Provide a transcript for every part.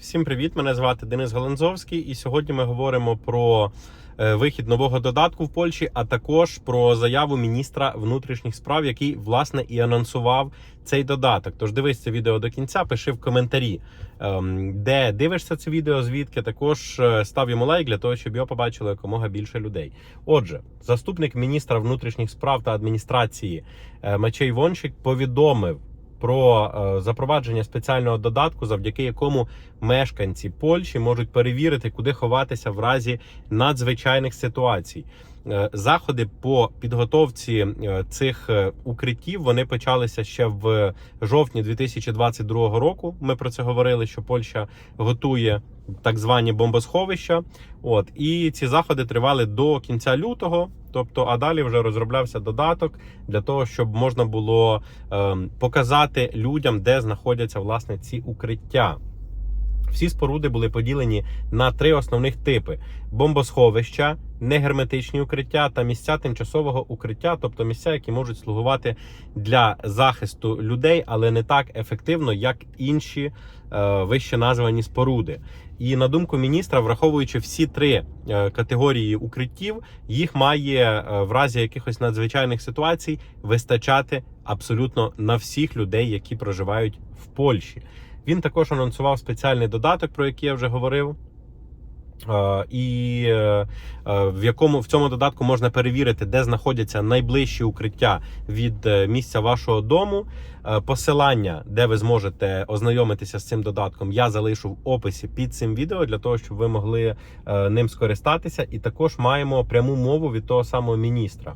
Всім привіт! Мене звати Денис Галанзовський, і сьогодні ми говоримо про е, вихід нового додатку в Польщі, а також про заяву міністра внутрішніх справ, який власне і анонсував цей додаток. Тож дивись це відео до кінця, пиши в коментарі, ем, де дивишся це відео, звідки також е, став йому лайк для того, щоб його побачило якомога більше людей. Отже, заступник міністра внутрішніх справ та адміністрації е, Мачей Вончик повідомив про е, запровадження спеціального додатку, завдяки якому мешканці Польщі можуть перевірити, куди ховатися в разі надзвичайних ситуацій. Е, Заходи по підготовці е, цих укриттів вони почалися ще в жовтні 2022 року. Ми про це говорили, що Польща готує так звані бомбосховища. От і ці заходи тривали до кінця лютого. Тобто, а далі вже розроблявся додаток для того, щоб можна було е, показати людям, де знаходяться власне ці укриття. Всі споруди були поділені на три основних типи: бомбосховища, негерметичні укриття та місця тимчасового укриття, тобто місця, які можуть слугувати для захисту людей, але не так ефективно, як інші е, вище названі споруди. І на думку міністра, враховуючи всі три е, категорії укриттів, їх має е, в разі якихось надзвичайних ситуацій вистачати абсолютно на всіх людей, які проживають в Польщі. Він також анонсував спеціальний додаток, про який я вже говорив. Е, І е, е, в якому в цьому додатку можна перевірити, де знаходяться найближчі укриття від місця вашого дому. Посилання, де ви зможете ознайомитися з цим додатком, я залишу в описі під цим відео для того, щоб ви могли ним скористатися. І також маємо пряму мову від того самого міністра.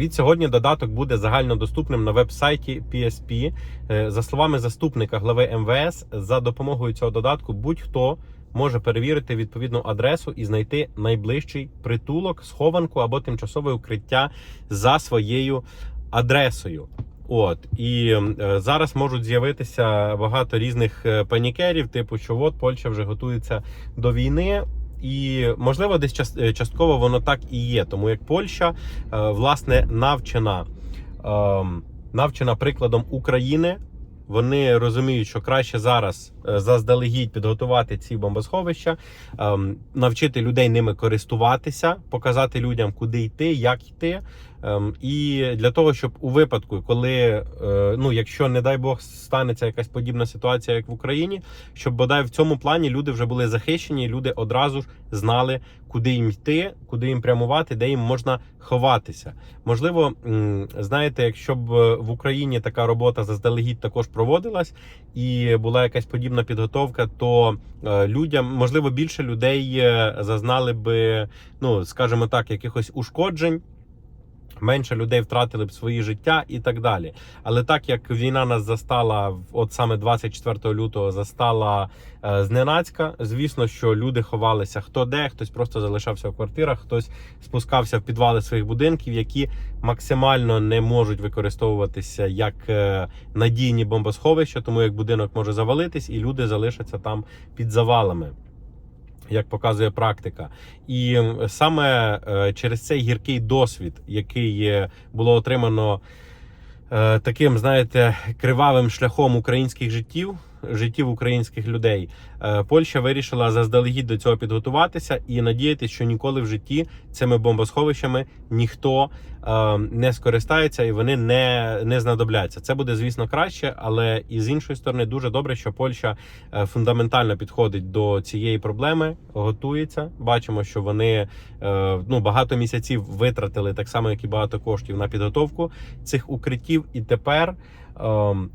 Від сьогодні додаток буде загальнодоступним на веб-сайті PSP. Е, За словами заступника глави МВС, за допомогою цього додатку будь-хто може перевірити відповідну адресу і знайти найближчий притулок, схованку або тимчасове укриття за своєю адресою. От і е, зараз можуть з'явитися багато різних е, панікерів, типу, що от Польща вже готується до війни. І можливо, десь е, частково воно так і є, тому як Польща е, власне навчена, ем, навчена прикладом України. Вони розуміють, що краще зараз заздалегідь підготувати ці бомбосховища, ем, навчити людей ними користуватися, показати людям, куди йти, як йти. Ем, І для того, щоб у випадку, коли е, ну, якщо не дай Бог станеться якась подібна ситуація, як в Україні, щоб бодай в цьому плані люди вже були захищені, люди одразу ж знали, куди їм йти, куди їм прямувати, де їм можна ховатися. Можливо, знаєте, якщо б е, в Україні така робота заздалегідь також проводилась і була якась подібна підготовка, то е, людям можливо більше людей е, зазнали би, ну скажімо так, якихось ушкоджень. Менше людей втратили б свої життя і так далі. Але так як війна нас застала, от саме 24 лютого застала е, зненацька, звісно, що люди ховалися хто де, хтось просто залишався в квартирах, хтось спускався в підвали своїх будинків, які максимально не можуть використовуватися як е, надійні бомбосховища, тому як будинок може завалитись, і люди залишаться там під завалами як показує практика. І саме е, через цей гіркий досвід, який було отримано е, таким, знаєте, кривавим шляхом українських життів. Життів українських людей Е, Польща вирішила заздалегідь до цього підготуватися і надіятися, що ніколи в житті цими бомбосховищами ніхто е, не скористається і вони не, не знадобляться. Це буде, звісно, краще, але і з іншої сторони дуже добре, що Польща е, фундаментально підходить до цієї проблеми, готується. Бачимо, що вони ну багато місяців витратили так само, як і багато коштів на підготовку цих укриттів. І тепер,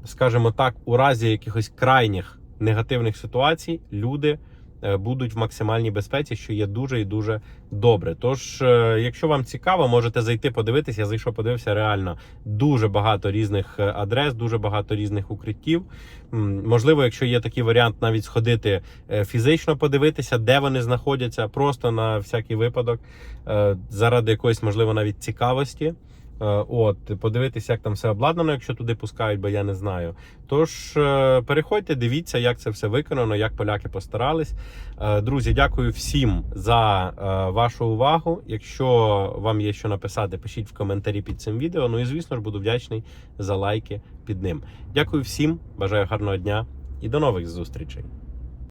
скажімо так, у разі якихось крайніх негативних ситуацій люди. е, Будуть в максимальній безпеці, що є дуже і дуже добре. Тож, е, якщо вам цікаво, можете зайти подивитися. Я зайшов, подивився реально дуже багато різних е, адрес, дуже багато різних укриттів. Можливо, якщо є такий варіант, навіть сходити фізично подивитися, де вони знаходяться, просто на всякий випадок, заради якоїсь, можливо, навіть цікавості. Е, От, подивитися, як там все обладнано, якщо туди пускають, бо я не знаю. Тож е, переходьте, дивіться, як це все виконано, як поляки постарались. Е, Друзі, дякую всім за вашу увагу. Якщо вам є що написати, пишіть в коментарі під цим відео. Ну і звісно ж буду вдячний за лайки під ним. Дякую всім, бажаю гарного дня і до нових зустрічей.